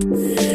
Yeah.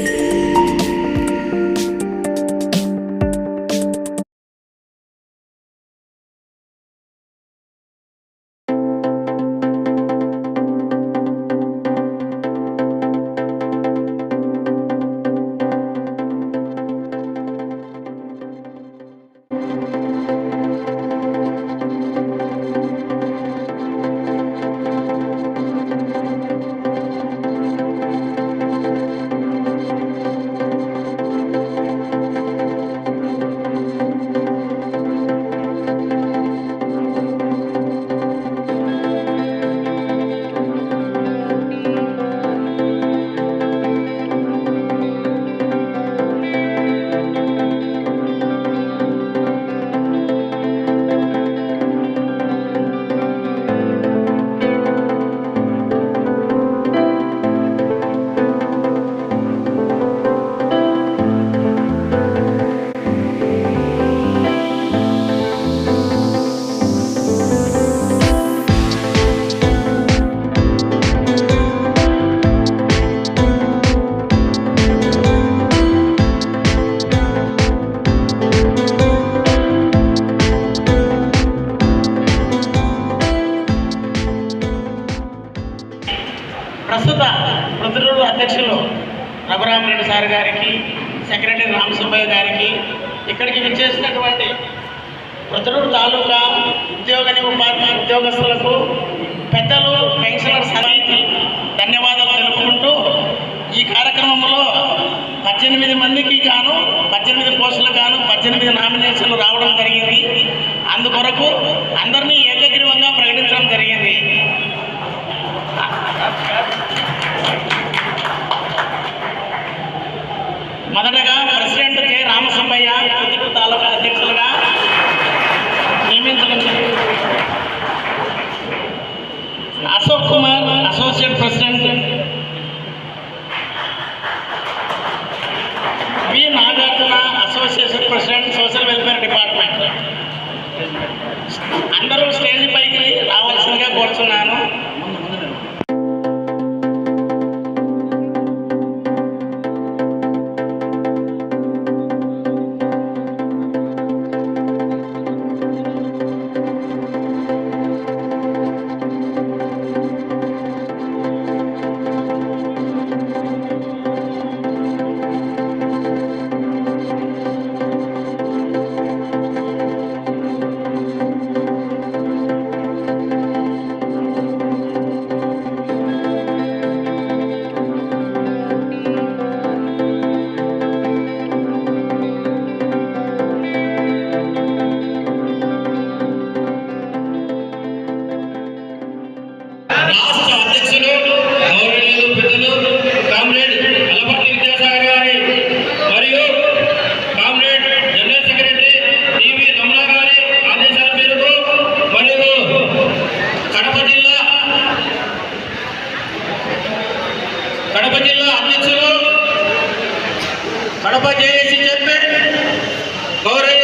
గాను పద్దెనిమిది పోస్టులు గాను పద్దెనిమిది నామినేషన్లు రావడం జరిగింది. అందుకొరకు అందరినీ ఏకగ్రీవంగా ప్రకటించడం జరిగింది. మొదటగా ప్రెసిడెంట్ కె. రామసుబ్బయ్య తాలూకా అధ్యక్షుడు संगे बढ़ुना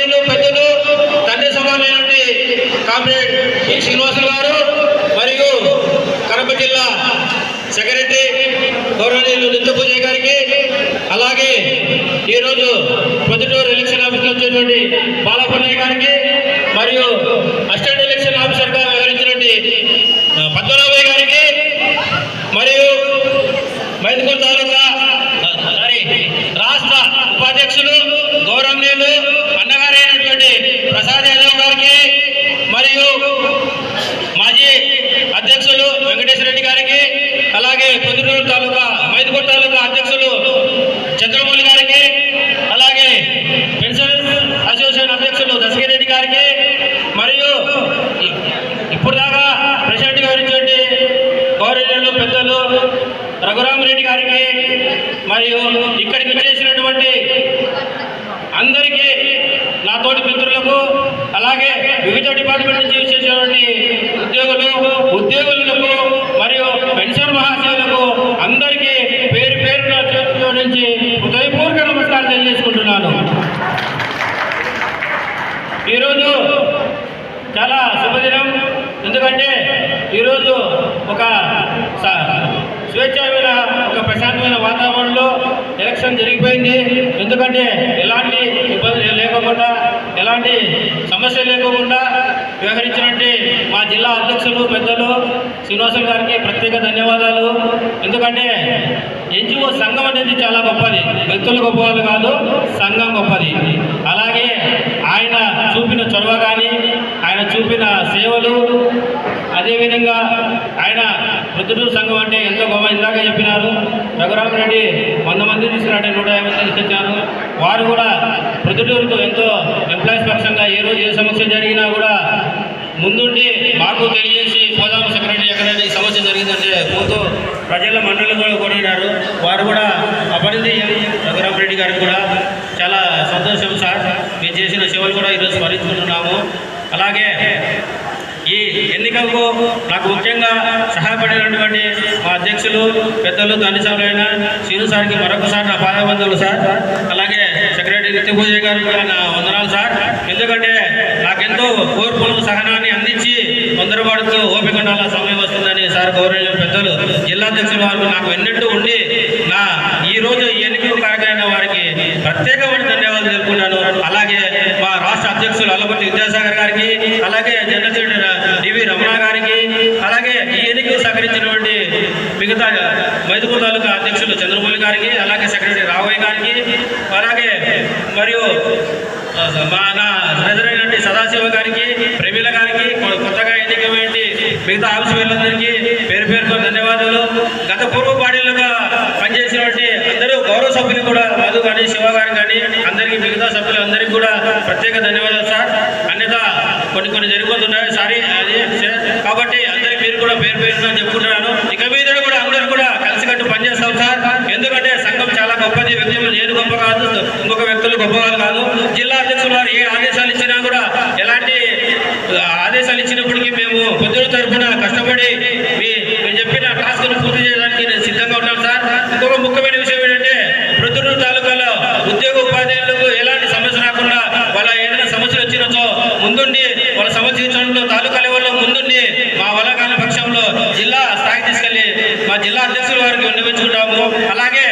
గౌరవనీయులు పెద్దలు తండ్రి సమానమైనటువంటి కామ్రేడ్ ఈ శ్రీనివాసులు గారు మరియు కడప జిల్లా సెక్రటరీ గౌరవనీయులు నిత్యపూజయ్య గారికి అలాగే ఈరోజు పొద్దుటూరు ఎలక్షన్ ఆఫీస్లో వచ్చేటువంటి బాలపల్లయ్య గారికి మరియు అసిస్టెంట్ ఎలక్షన్ ఆఫీసర్గా వ్యవహరించినటువంటి పద్మనాభయ్య గారికి మరియు మైదుకూరు తాలూకా ఆ, సారీ రాష్ట్ర ఉపాధ్యక్షులు గౌరవనీయులు అన్నగారైనటువంటి ప్రసాద్ యాదవ్ గారికి మరియు మాజీ అధ్యక్షులు వెంకటేశ్వర రెడ్డి గారికి అలాగే పొద్దుటూరు తాలూకా మైదుకూరు తాలూకా అధ్యక్షులు చంద్రమౌళి గారికి అలాగే పెన్షన్ అసోసియేషన్ అధ్యక్షులు దశగిరి రెడ్డి గారికి మరియు ఇప్పుడు దాకా ప్రెసిడెంట్ గారి గౌరవనీయులు పెద్దలు రఘురామరెడ్డి గారికి మరియు ఇక్కడికి వచ్చేసినటువంటి అందరికీ నా తోటి మిత్రులకు అలాగే వివిధ డిపార్ట్మెంట్ నుంచి చేసేటువంటి ఉద్యోగులు ఉద్యోగులకు మరియు పెన్షన్ మహాశయులకు అందరికీ పేరు పేరున నుంచి హృదయపూర్వక నమస్కారం తెలియజేసుకుంటున్నాను. ఈరోజు చాలా శుభదినం. ఎందుకంటే ఈరోజు ఒక స- స్వేచ్ఛమైన ఒక ప్రశాంతమైన వాతావరణంలో ఎలక్షన్ జరిగిపోయింది. ఎందుకంటే ఎలాంటి ఇబ్బందులు లేకుండా ఎలాంటి సమస్య లేకుండా వ్యవహరించినట్టు మా జిల్లా అధ్యక్షులు పెద్దలు శ్రీనివాసులు గారికి ప్రత్యేక ధన్యవాదాలు. ఎందుకంటే ఎన్జిఓ సంఘం అనేది చాలా గొప్పది. వ్యక్తులు గొప్పవాళ్ళు కాదు సంఘం గొప్పది. అలాగే ఆయన చూపిన చొరవ కానీ ఆయన చూపిన సేవలు అదేవిధంగా ఆయన ప్రొద్దుటూరు సంఘం అంటే ఎంతో గొప్ప ఇందాక చెప్పినారు. రఘురామరెడ్డి వంద మంది తీసుకురాంటే నూట యాభై మంది తీసుకొచ్చారు. వారు కూడా ప్రొద్దుటూరుకు ఎంతో ఎంప్లాయీస్ పక్షంగా ఏ రోజు ఏ సమస్య జరిగినా కూడా ముందుండి మాకు తెలియజేసి పోదాం సెక్రటరీ ఎక్కడైనా ఈ సమస్య జరిగిందంటే పోతూ ప్రజల మండలి కూడా వారు కూడా అపరిధి రఘురామరెడ్డి గారికి కూడా చాలా సంతోషం సార్. మీరు చేసిన సేవలు కూడా ఈరోజు స్మరించుకుంటున్నాము. అలాగే ఈ ఎన్నికలకు నాకు ముఖ్యంగా సహాయపడినటువంటి మా అధ్యక్షులు పెద్దలు తండ్రిసారులైన శ్రీను సార్కి మరొకసారి నా పాదవందలు సార్. అలాగే సెక్రటరీ నిత్యపూజ గారు నా వందనాలు సార్. ఎందుకంటే నాకెంతో ఓర్పును సహనాన్ని అందించి తొందరపాటుతో ఓపిక ఉండాల సమయం వస్తుందని సార్ గౌరవ పెద్దలు జిల్లా అధ్యక్షుల వారు నాకు ఎన్నట్టు ఉండి నా ఈ రోజు ఈ ఎన్నికలు కార్యక్రమం వారికి ప్రత్యేకమైన ధన్యవాదాలు తెలుపుకున్నాను అలాగే మా రాష్ట్ర అధ్యక్షులు అల్లపతి విద్యాసాగర్ గారికి అలాగే జనరల్ సెక్రటరీ డివి రమణ గారికి అలాగే ఈ ఎన్నికలు సహకరించినటువంటి మిగతా మైదుపూర్ తాలూకా అధ్యక్షులు చంద్రమౌళి గారికి అలాగే సెక్రటరీ రాఘవయ్య గారికి అలాగే మరియు మా నా ట్రెజరైనటువంటి సదాశివ గారికి ప్రమీల గారికి కొత్తగా ఎన్నికమైనటువంటి మిగతా ఆఫీసర్లందరికీ పేరు పేరుతో ధన్యవాదాలు. గత పూర్వ పాడీలుగా సభ్యులు కూడా మధు కానీ శివ గారు కానీ అందరికీ మిగతా సభ్యులు అందరికీ కూడా ప్రత్యేక ధన్యవాదాలు సార్. అన్యథా కొన్ని కొన్ని జరిగిపోతున్నాయి సారీ అది కాబట్టి అందరి మీరు కూడా పేరు పేరుతో చెప్పుకుంటున్నాను. ఇక మీద కూడా అందరూ కూడా కలిసికట్టు పనిచేస్తాం సార్. ఎందుకంటే సంఘం చాలా గొప్పది వ్యక్తులు నేను గొప్ప కాదు ఇంకొక వ్యక్తులు గొప్ప కాదు. జిల్లా అధ్యక్షులు వారు ఏ ఆదేశాలు ఇచ్చినా కూడా ఎలాంటి ఆదేశాలు ఇచ్చినప్పటికీ మేము పొద్దున తరఫున కష్టపడి మీ మీరు చెప్పిన టాస్క్ను పూర్తి చేయడానికి నేను సిద్ధంగా ఉన్నాను సార్ ఇంకొక ముఖ్యమైన విషయం ఏంటంటే ప్రొద్దుటూరు తాలూకాలో ఉద్యోగ ఉపాధ్యాయులకు ఎలాంటి సమస్య రాకుండా వాళ్ళ ఏదైనా సమస్యలు వచ్చినచో ముందుండి వాళ్ళ సమస్య తీర్చడంలో తాలూకా లెవెల్లో ముందుండి మా వలగాల పక్షంలో జిల్లా స్థాయికి తీసుకెళ్ళి మా జిల్లా అధ్యక్షుల వారికి విన్నవించుకుంటాము అలాగే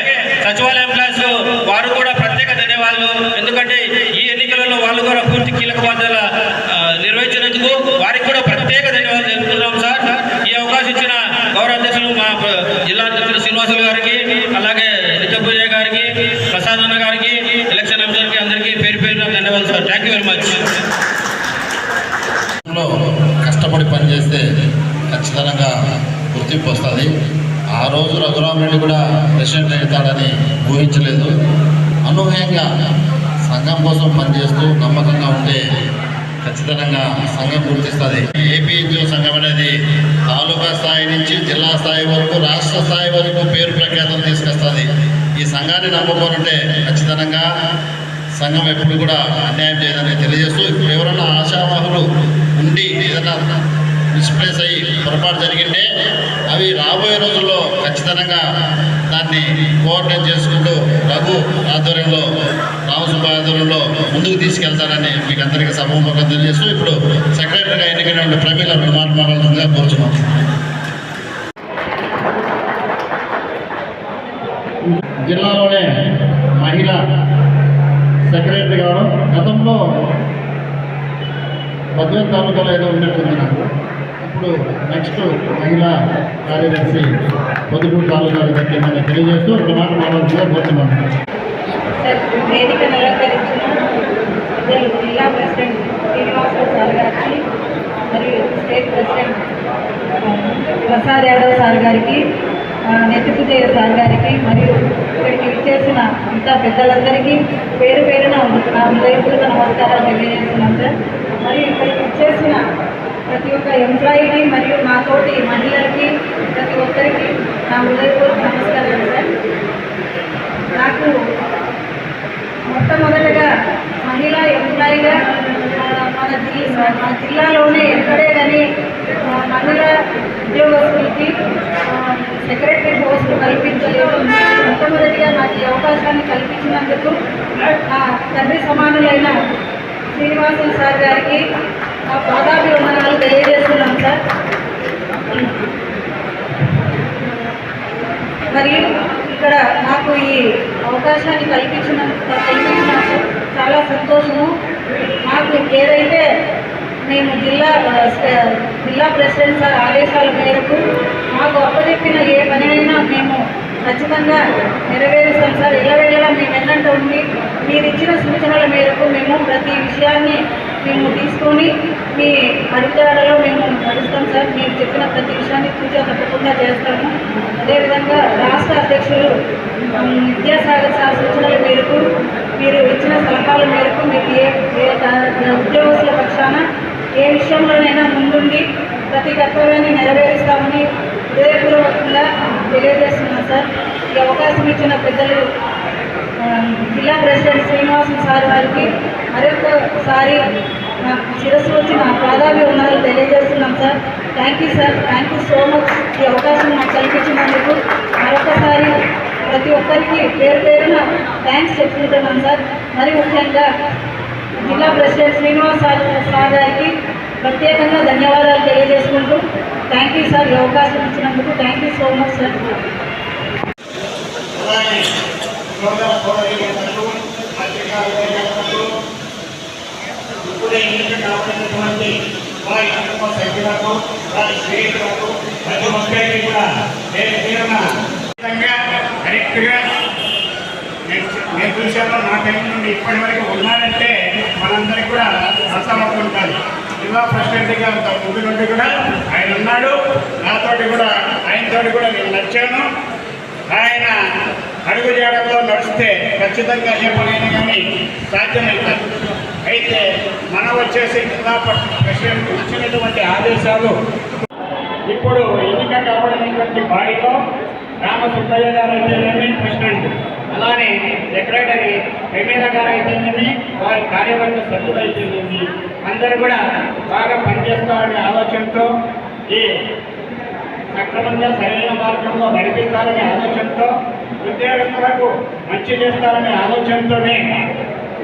సచివాలయ ఎంప్లాయీస్ వారు కూడా ప్రత్యేక ధన్యవాదాలు ఎందుకంటే ఈ ఎన్నికలలో వాళ్ళు కూడా పూర్తి కీలక బాధ్యతలు ఆ, నిర్వహించినందుకు వారికి కూడా ప్రత్యేక ధన్యవాదాలు తెలుపుతున్నాం సార్ ఈ అవకాశం ఇచ్చిన గౌరవ అధ్యక్షులు మా ప్ర- జిల్లా అధ్యక్షులు శ్రీనివాసులు గారికి అలాగే నిత్యపూజ గారికి ప్రసాద్ అన్న గారికి ఎలక్షన్ అఫీసర్కి అందరికీ పేరు పేరున ధన్యవాదాలు sir. Thank you very much కష్టపడి పనిచేస్తే ఖచ్చితంగా గుర్తింపు వస్తుంది. ఆ రోజు రఘురామరెడ్డి కూడా ప్రెసిడెంట్ అవుతాడని ఊహించలేదు. అనూహ్యంగా సంఘం కోసం పనిచేస్తూ నమ్మకంగా ఉంటే ఖచ్చితంగా సంఘం గుర్తిస్తుంది. ఏపీ ఎన్జిఓ సంఘం అనేది తాలూకా స్థాయి నుంచి జిల్లా స్థాయి వరకు రాష్ట్ర స్థాయి వరకు పేరు ప్రఖ్యాతం తీసుకొస్తుంది. ఈ సంఘాన్ని నమ్ముకోనంటే ఖచ్చితంగా సంఘం ఎప్పుడు కూడా అన్యాయం చేయదని తెలియజేస్తూ ఇప్పుడు ఎవరైనా ఆశావాహులు ఉండి ఏదైనా మిస్ప్లేస్ అయ్యి పొరపాటు జరిగింటే అవి రాబోయే రోజుల్లో ఖచ్చితంగా దాన్ని కోఆర్డినేట్ చేసుకుంటూ రఘు ఆధ్వర్యంలో రామసుబ్బ ఆధ్వర్యంలో ముందుకు తీసుకెళ్తానని మీకు అందరికీ సభముఖంగా తెలియజేస్తూ ఇప్పుడు సెక్రటరీగా ఎన్నికైన ప్రమీల రెండు మాటలు మాట్లాడుతుందిగా కోరుచున్నాం జిల్లాలోనే మహిళ సెక్రటరీ కావడం గతంలో భద్రత తాలూకాలో ఏదో ఉన్నట్టుంది నాకు. ఇప్పుడు నెక్స్ట్ మహిళా కార్యదర్శి పొద్దుటూరు తాలూకా దక్కిందని తెలియజేస్తూ ఒక మాట మాట్లాడుతుందిగా కోరుతున్నాను వేదిక జిల్లా ప్రెసిడెంట్ శ్రీనివాసరావు సార్ గారికి మరియు state president Prasad Yadav sir గారికి ఆ, నెత్తిపుజయ్య సార్ గారికి మరియు విచ్చేసిన అంత పెద్దలందరికీ పేరు పేరున నా హృదయపూర్వక నమస్కారాలు తెలియజేస్తున్నాం సార్. మరియు ఇక్కడికి విచ్చేసిన ప్రతి ఒక్క ఎంప్లాయీకి మరియు మాతోటి మహిళలకి ప్రతి ఒక్కరికి నా హృదయపూర్వక నమస్కారాలు సార్. నాకు మొట్టమొదటగా మహిళా ఎంప్లాయీగా మన జిల్లా మన జిల్లాలోనే ఎక్కడే కానీ మహిళా ఉద్యోగస్తులకి సెక్రటరీ పోస్ట్ కల్పించలేదు మొట్టమొదటిగా నాకు ఈ అవకాశాన్ని కల్పించినందుకు నా తండ్రి సమానులైన శ్రీనివాసులు సార్ గారికి ఆ పాదాభివందనాలు తెలియజేస్తున్నాం సార్. మరియు ఇక్కడ నాకు ఈ అవకాశాన్ని కల్పించిన కల్పించిన చాలా సంతోషము. మాకు ఏదైతే మేము జిల్లా జిల్లా ప్రెసిడెంట్ సార్ ఆదేశాల మేరకు మాకు అప్పచెప్పిన ఏ పనైనా మేము ఖచ్చితంగా నెరవేరుస్తాం సార్. ఇళ్ళవేళలా మేము ఎన్నంటూ ఉండి మీరు ఇచ్చిన సూచనల మేరకు మేము ప్రతి విషయాన్ని మేము తీసుకొని మీ అధికారులలో మేము నడుస్తాం సార్. మీరు చెప్పిన ప్రతి విషయాన్ని పూజ తప్పకుండా చేస్తాము. అదేవిధంగా రాష్ట్ర అధ్యక్షులు విద్యాసాగర్ సార్ సూచనల మేరకు మీరు ఇచ్చిన సలహాల మేరకు మీకు ఏ ఏ ఉద్యోగస్తుల పక్షాన ఏ విషయంలోనైనా ముందుండి ప్రతి కర్తవ్యాన్ని నెరవేరుస్తామని హృదయపూర్వకంగా తెలియజేస్తున్నాను సార్. ఈ అవకాశం ఇచ్చిన పెద్దలు జిల్లా ప్రెసిడెంట్ శ్రీనివాసన్ సార్ వారికి మరొకసారి నాకు శిరస్సు వచ్చి నా పాదాభి ఉన్నారని తెలియజేస్తున్నాం sir. Thank you sir thank you so much ఈ అవకాశం నాకు కల్పించినందుకు మరొకసారి ప్రతి ఒక్కరికి పేరు పేరున థ్యాంక్స్ చెప్పుకుంటున్నాం సార్. మరి ముఖ్యంగా జిల్లా ప్రెసిడెంట్ శ్రీనివాస్ సార్ సార్ గారికి ప్రత్యేకంగా ధన్యవాదాలు తెలియజేసుకుంటూ థ్యాంక్ యూ సార్ ఈ అవకాశం ఇచ్చినందుకు thank you so much sir ఇప్పుడే ఎన్నిక వారి కుటుంబ సభ్యులకు వారి స్నేహితులకు ప్రతి ఒక్కరికి కూడా నేను తీరిన కరెక్ట్గా నేను చూశాను నా టైం నుండి ఇప్పటి వరకు ఉన్నారంటే మనందరికీ కూడా అర్థమవుతూ ఉంటుంది జిల్లా ప్రెసిడెంట్గా అంత ముందు నుండి కూడా ఆయన ఉన్నాడు. నాతోటి కూడా ఆయనతోటి కూడా నేను నచ్చాను ఆయన అడుగు చేయడంలో నడిస్తే ఖచ్చితంగా ఏ పనైనా కానీ సాధ్యమవుతుంది అయితే మనం వచ్చేసి జిల్లా ప్రెసిడెంట్ ఇచ్చినటువంటి ఆదేశాలు. ఇప్పుడు ఎన్నిక కాబడినటువంటి బాడీలో రామసుబ్బయ్య గారు అయితేనేమి ప్రెసిడెంట్. అలానే సెక్రటరీ ఎమ్మెల్యే గారు అయితేనేమి వారి కార్యవర్గ సభ్యులు అయితేనేమి అందరూ కూడా బాగా పనిచేస్తారనే ఆలోచనతో ఈ సక్రమంగా సరైన మార్గంలో నడిపిస్తారనే ఆలోచనతో ఉద్యోగస్తులకు మంచి చేస్తారనే ఆలోచనతోనే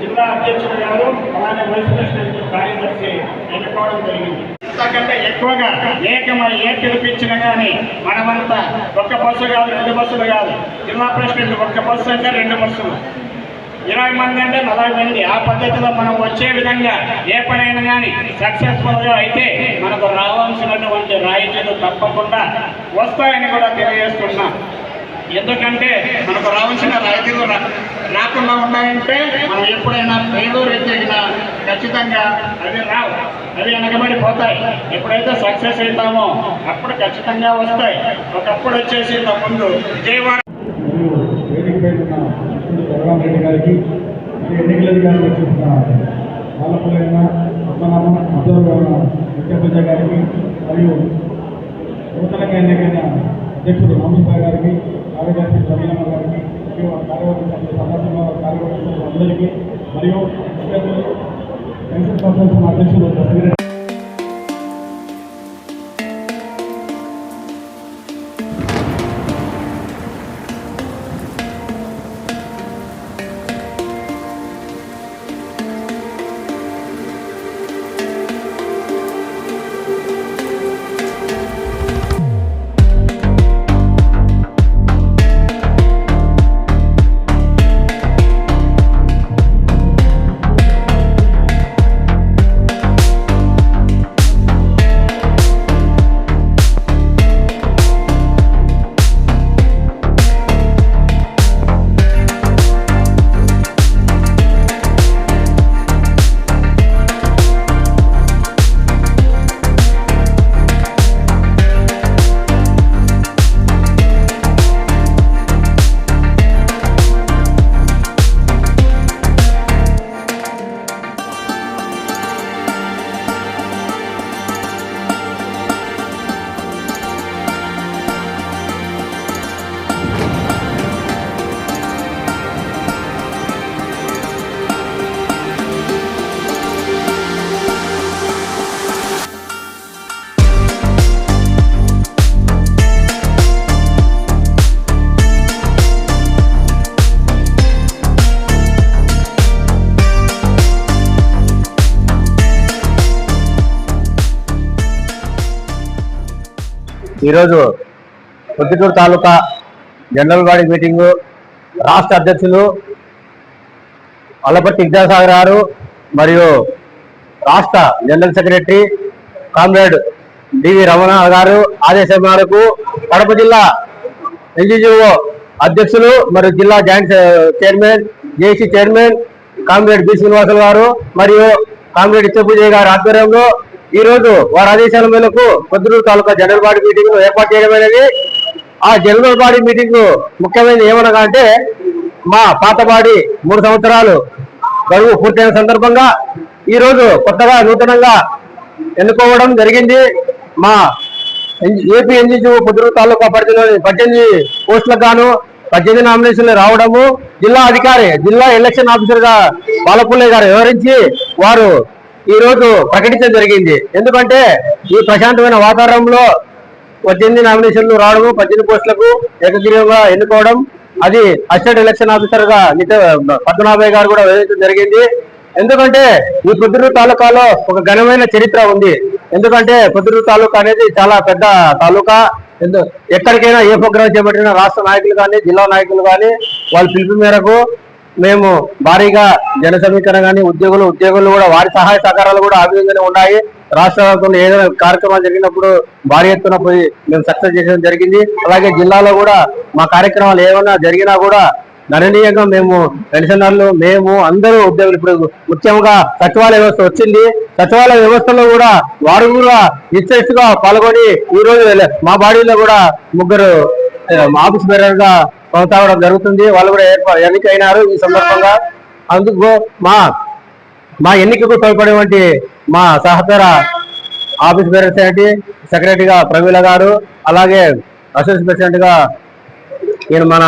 జిల్లా అధ్యక్షుడు గారు అలానే వైస్ ప్రెసిడెంట్ కార్యదర్శి ఎన్నుకోవడం జరిగింది. ఇంతకంటే ఎక్కువగా ఏకమై ఏ పిలిపించినా కానీ మనమంతా ఒక్క బస్సు కాదు రెండు బస్సులు కాదు. జిల్లా ప్రెసిడెంట్ ఒక్క బస్సు అంటే రెండు బస్సులు. ఇరవై మంది అంటే నలభై మంది. ఆ పద్ధతిలో మనం వచ్చే విధంగా ఏ పనైనా కానీ సక్సెస్ఫుల్గా అయితే మనకు రావాల్సినటువంటి రాయితీలు తప్పకుండా వస్తాయని కూడా తెలియజేస్తున్నా. ఎందుకంటే మనకు రావాల్సిన రాయితీలు రాకుండా ఉన్నాయంటే మనం ఎప్పుడైనా ఫెయిల్యూర్ ఎదిగినా ఖచ్చితంగా అవి రావు. అవి వెనకబడిపోతాయి. ఎప్పుడైతే సక్సెస్ అవుతామో అప్పుడు ఖచ్చితంగా వస్తాయి. ఒకప్పుడు వచ్చేసి ఇంత ముందు విజయవాడ జగన్ రెడ్డి గారికి ఎన్నికల అధికారులు వచ్చిన ఆలపలైన పద్మనాభం అబ్జర్వర్ విద్యాపూజ గారికి మరియు నూతనంగా ఎన్నికైన అధ్యక్షుడు రామసుబ్బయ్య గారికి కార్యదర్శి ప్రవీణమ్మ గారికి మరియు కార్యవర్గ సమాజంలో కార్యవర్గ అందరికీ మరియు అధ్యక్షులు పెన్షన్ అసోసియేషన్ అధ్యక్షులు ఈరోజు Proddatur taluka general body meeting రాష్ట్ర అధ్యక్షులు అల్లపట్టి విద్యాసాగర్ గారు మరియు రాష్ట్ర general secretary comrade DV Ramana garu ఆదేశం మేరకు కడప జిల్లా ఎన్జిఓ అధ్యక్షులు మరియు జిల్లా joint chairman JC chairman comrade B Srinivasulu garu మరియు కామ్రేడ్ ఇచ్చపూజయ్య గారి ఆధ్వర్యంలో ఈ రోజు వారి ఆదేశాల మేరకు Proddatur taluka general body meeting ఏర్పాటు చేయడమైనది ఆ జనరల్ బాడీ మీటింగ్ ముఖ్యమైనది ఏమనగా అంటే మా పాతబాడి మూడు సంవత్సరాలు గడువు పూర్తయిన సందర్భంగా ఈ రోజు కొత్తగా నూతనంగా ఎన్నుకోవడం జరిగింది. మా ఏపీ ఎన్జిఓ పొద్దునూరు తాలూకా పరిధిలోని పద్దెనిమిది పోస్టులకు గాను పద్దెనిమిది నామినేషన్లు రావడము. జిల్లా అధికారి జిల్లా ఎలక్షన్ ఆఫీసర్గా బాలపుల్లయ్య గారు వివరించి వారు ఈ రోజు ప్రకటించడం జరిగింది. ఎందుకంటే ఈ ప్రశాంతమైన వాతావరణంలో పద్దెనిమిది నామినేషన్లు రావడము పద్దెనిమిది పోస్టులకు ఏకగ్రీవంగా ఎన్నుకోవడం అది అసిస్టెంట్ ఎలక్షన్ ఆఫీసర్గా నిత పద్మనాభయ్య గారు కూడా వివరించడం జరిగింది. ఎందుకంటే ఈ పొద్దురు తాలూకాలో ఒక ఘనమైన చరిత్ర ఉంది. ఎందుకంటే పొద్దురు తాలూకా అనేది చాలా పెద్ద తాలూకా. ఎక్కడికైనా ఏ ప్రోగ్రాం చేపట్టిన రాష్ట్ర నాయకులు కానీ జిల్లా నాయకులు కానీ వాళ్ళ పిలుపు మేరకు మేము భారీగా జన సమీకరణ కానీ ఉద్యోగులు ఉద్యోగులు కూడా వారి సహాయ సహకారాలు కూడా ఆ విధంగానే ఉన్నాయి. రాష్ట్ర వ్యాప్తంలో ఏదైనా కార్యక్రమాలు జరిగినప్పుడు భారీ ఎత్తున పోయి మేము సక్సెస్ చేయడం జరిగింది. అలాగే జిల్లాలో కూడా మా కార్యక్రమాలు ఏమైనా జరిగినా కూడా గణనీయంగా మేము పెన్షనర్లు మేము అందరూ ఉద్యోగులు. ఇప్పుడు ముఖ్యంగా సచివాలయ వ్యవస్థ వచ్చింది. సచివాలయ వ్యవస్థలో కూడా వారు కూడా నిశ్చయిగా పాల్గొని ఈ రోజు మా బాడీలో కూడా ముగ్గురు ఆఫీస్ బేరర్గా కొనసాగడం జరుగుతుంది. వాళ్ళు కూడా ఎన్నికైనారు ఈ సందర్భంగా. అందుకు మా మా ఎన్నికకు తోడ్పడేటువంటి మా సహకార ఆఫీస్ ప్రెసిడెంట్ సెక్రటరీగా ప్రవీణ గారు అలాగే అసోసియేట్ ప్రెసిడెంట్గా నేను ఈయన మన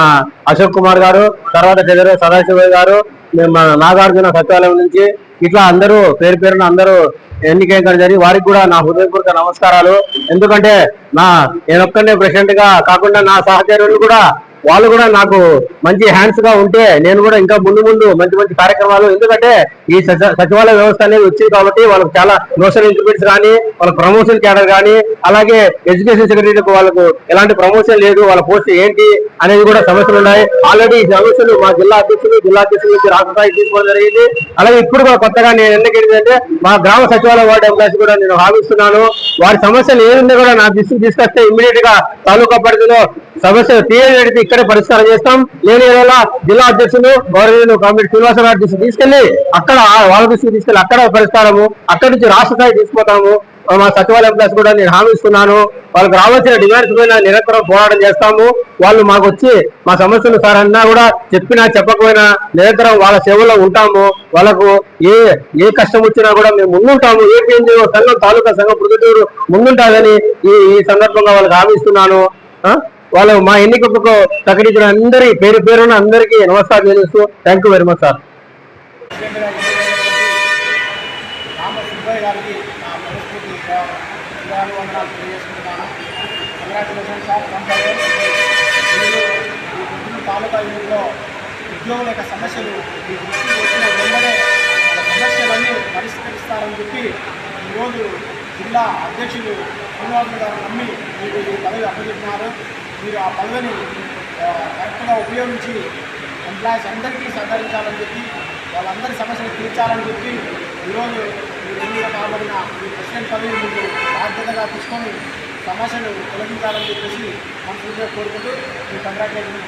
అశోక్ కుమార్ గారు తర్వాత ట్రెజరర్ సదాశివ గారు మేము మన నాగార్జున సచివాలయం నుంచి ఇట్లా అందరూ పేరు పేరున అందరూ ఎన్నికైన జరిగి వారికి కూడా నా హృదయపూర్వక నమస్కారాలు. ఎందుకంటే నా నేనొక్కనే ప్రెసిడెంట్గా కాకుండా నా సహచరులు కూడా వాళ్ళు కూడా నాకు మంచి హ్యాండ్స్గా ఉంటే నేను కూడా ఇంకా ముందు ముందు మంచి మంచి కార్యక్రమాలు. ఎందుకంటే ఈ సచివాలయ వ్యవస్థ అనేది వచ్చింది కాబట్టి వాళ్ళకి చాలా నోషనల్ ఇంక్రిమెంట్స్ కానీ వాళ్ళ ప్రమోషన్ క్యాడర్ కానీ అలాగే ఎడ్యుకేషన్ సెక్రటరీలకు వాళ్ళకు ఎలాంటి ప్రమోషన్ లేదు వాళ్ళ పోస్ట్ ఏంటి అనేది కూడా సమస్యలు ఉన్నాయి. ఆల్రెడీ ఈ సమస్యలు మా జిల్లా అధ్యక్షులు జిల్లా అధ్యక్షుల నుంచి రాష్ట్ర స్థాయికి తీసుకోవడం జరిగింది. అలాగే ఇప్పుడు కూడా కొత్తగా నేను ఎన్నికేంటంటే మా గ్రామ సచివాలయ వార్డు ఎంప్లాయీస్ కూడా నేను హామీస్తున్నాను వారి సమస్యలు ఏముందో కూడా నా దృష్టికి తీసుకొస్తే ఇమ్మీడియట్గా తాలూకా పరిధిలో సమస్య తీయడానికి ఇక్కడే పరిష్కారం చేస్తాం. లేని ఏదైనా జిల్లా అధ్యక్షులు గౌరవీయులు కామిరెడ్డి శ్రీనివాసరావు తీసుకెళ్ళి అక్కడ వాళ్ళ దృష్టికి తీసుకెళ్ళి అక్కడ పరిష్కారము అక్కడి నుంచి రాష్ట్ర స్థాయి తీసుకుపోతాము. మా సచివాలయం ప్లస్ కూడా నేను హామీ ఇస్తున్నాను. వాళ్ళకి రావాల్సిన డిమాండ్స్ పైన నిరంతరం పోరాటం చేస్తాము. వాళ్ళు మాకు వచ్చి మా సమస్యలు సార్ అన్నా కూడా చెప్పినా చెప్పకపోయినా నిరంతరం వాళ్ళ సేవలో ఉంటాము. వాళ్ళకు ఏ ఏ కష్టం వచ్చినా కూడా మేము ముందుంటాము. ఏపీఎన్జిఓ సంఘం తాలూకా సంఘం ప్రొద్దుటూరు ముందుంటాదని ఈ ఈ సందర్భంగా వాళ్ళకి హామీ ఇస్తున్నాను. వాళ్ళు మా ఎన్నికకు ప్రకటించిన అందరి పేరు పేరున అందరికీ నమస్కారం తెలుస్తూ thank you very much sir ఉద్యోగుల యొక్క సమస్యలు మీ దృష్టికి వచ్చిన వెంటనే సమస్యలన్నీ పరిష్కరిస్తారని చెప్పి ఈరోజు జిల్లా అధ్యక్షులు శ్రీనివాసులు గారు నమ్మి మీకు ఈ పదవి అప్పచెప్పినారు మీరు ఆ పదవిని కరెక్ట్గా ఉపయోగించి ఎంప్లాయీస్ అందరికీ సహకరించాలని చెప్పి వాళ్ళందరి సమస్యలు తీర్చాలని చెప్పి ఈరోజు మీరు ఎన్నిక కాబడిన ఈ ప్రెసిడెంట్ పదవి మీరు బాధ్యతగా తీసుకొని సమస్యలు తొలగించాలని చెప్పేసి మనసుగా కోరుకుంటూ మీరు కంగ్రాచులేషన్